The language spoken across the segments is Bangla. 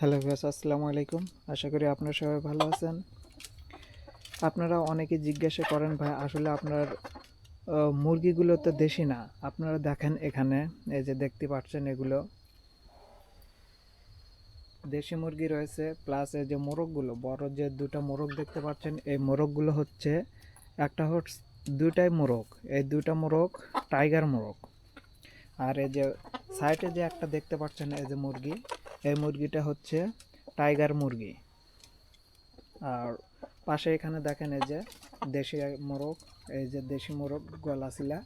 হ্যালো ভিউয়ার্স, আসসালামু আলাইকুম। আশা করি আপনারা সবাই ভালো আছেন। আপনারা অনেকে জিজ্ঞাসা করেন, ভাই, আসলে আপনার মুরগিগুলো তো দেশি না? আপনারা দেখেন এখানে, এই যে দেখতে পাচ্ছেন এগুলো। দেশি মুরগি রয়েছে প্লাস এই যে মোরগগুলো, বড় যে দুটো মোরগ দেখতে পাচ্ছেন, এই মোরগগুলো হচ্ছে একটা হচ্ছে দুইটাই মোরগ, এই দুইটা মোরগ টাইগার মোরগ। আর এই যে সাইডে যে একটা দেখতে পাচ্ছেন, এই যে মুরগি এই মুরগিটা হচ্ছে টাইগার মুরগি। আর পাশে এখানে দেখেন এই যে দেশি মোরগ, এই যে দেশি মোরগ গলাশিলা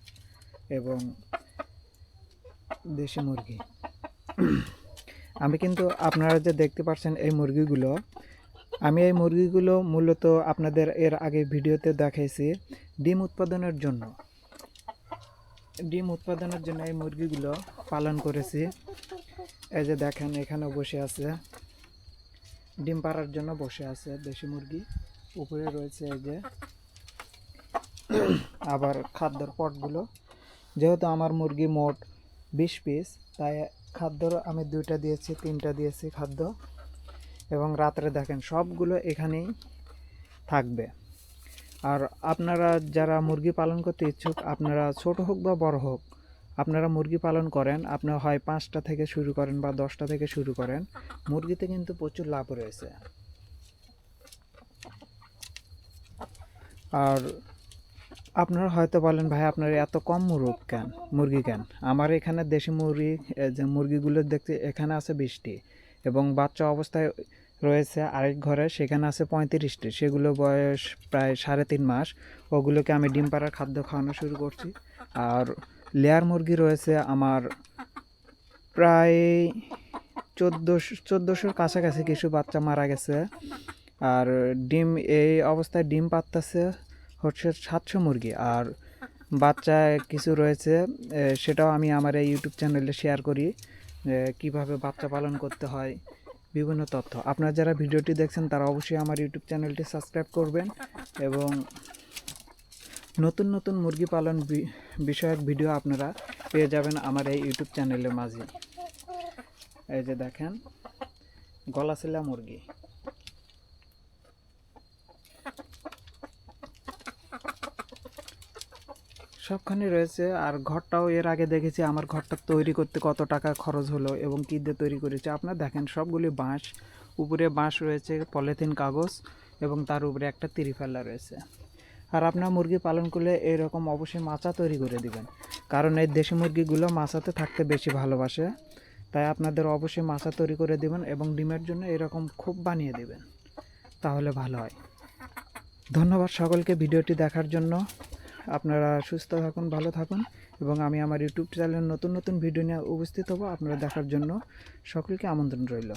এবং দেশি মুরগি। আমি কিন্তু আপনারা যে দেখতে পাচ্ছেন এই মুরগিগুলো, আমি এই মুরগিগুলো মূলত আপনাদের এর আগে ভিডিওতে দেখাইছি ডিম উৎপাদনের জন্য। ডিম উৎপাদনের জন্য এই মুরগিগুলো পালন করেছি। এই যে দেখেন, এখানে বসে আছে। ডিম পাড়ার জন্য বসে আছে দেশি মুরগি। উপরে রয়েছে এই যে আবার খাদ্যর পটগুলো। যেহেতু আমার মুরগি মোট বিশ পিস, তাই খাদ্যর আমি দুইটা দিয়েছি, তিনটা দিয়েছি খাদ্য। এবং রাত্রে দেখেন, সবগুলো এখানেই থাকবে। আর আপনারা যারা মুরগি পালন করতে ইচ্ছুক, আপনারা ছোট হোক বা বড় হোক আপনারা মুরগি পালন করেন, আপনি হয় পাঁচটা থেকে শুরু করেন বা দশটা থেকে শুরু করেন, মুরগিতে কিন্তু প্রচুর লাভ রয়েছে। আর আপনারা হয়তো বলেন, ভাই, আপনার এত কম মুরগ কেন, মুরগি কেন? আমার এখানে দেশি মুরগি যে মুরগিগুলো দেখতে, এখানে আছে বিশটি এবং বাচ্চা অবস্থায় রয়েছে আরেক ঘরে, সেখানে আছে পঁয়ত্রিশটি। সেগুলো বয়স প্রায় সাড়ে তিন মাস। ওগুলোকে আমি ডিম পাড়ার খাদ্য খাওয়ানো শুরু করছি। আর লেয়ার মুরগি রয়েছে আমার প্রায় চোদ্দোশো, চোদ্দোশোর কাছাকাছি কিছু বাচ্চা মারা গেছে। আর ডিম, এই অবস্থায় ডিম পাততেছে হচ্ছে সাতশো মুরগি। আর বাচ্চা কিছু রয়েছে সেটাও আমি আমার এই ইউটিউব চ্যানেলে শেয়ার করি কীভাবে বাচ্চা পালন করতে হয়, বিভিন্ন তথ্য। আপনারা যারা ভিডিওটি দেখছেন, তারা অবশ্যই আমার ইউটিউব চ্যানেলটি সাবস্ক্রাইব করবেন এবং নতুন নতুন মুরগি পালন বিষয়ক ভিডিও আপনারা পেয়ে যাবেন আমার এই ইউটিউব চ্যানেলের মাঝে। এই যে দেখেন, গলাশিলা মুরগি। সবখানে রয়েছে, আর ঘরটাও এর আগে দেখেছি, আমার ঘরটা তৈরি করতে কত টাকা খরচ হলো এবং কী দিয়ে তৈরি করেছে। আপনারা দেখেন, সবগুলি বাঁশ, উপরে বাঁশ রয়েছে, পলিথিন কাগজ এবং তার উপরে একটা তিরিফাল্লা রয়েছে। আর আপনার মুরগি পালন করলে এরকম অবশ্যই মাচা তৈরি করে দিবেন। কারণ এই দেশি মুরগিগুলো মাচাতে থাকতে বেশি ভালোবাসে। তাই আপনাদের অবশ্যই মাচা তৈরি করে দিবেন এবং ডিমের জন্য এরকম খুব বানিয়ে দিবেন। তাহলে ভালো হয়। ধন্যবাদ সকলকে ভিডিওটি দেখার জন্য। আপনারা সুস্থ থাকুন, ভালো থাকুন এবং আমি আমার ইউটিউব চ্যানেলে নতুন নতুন ভিডিও নিয়ে উপস্থিত হব আপনারা দেখার জন্য। সকলকে আমন্ত্রণ রইল।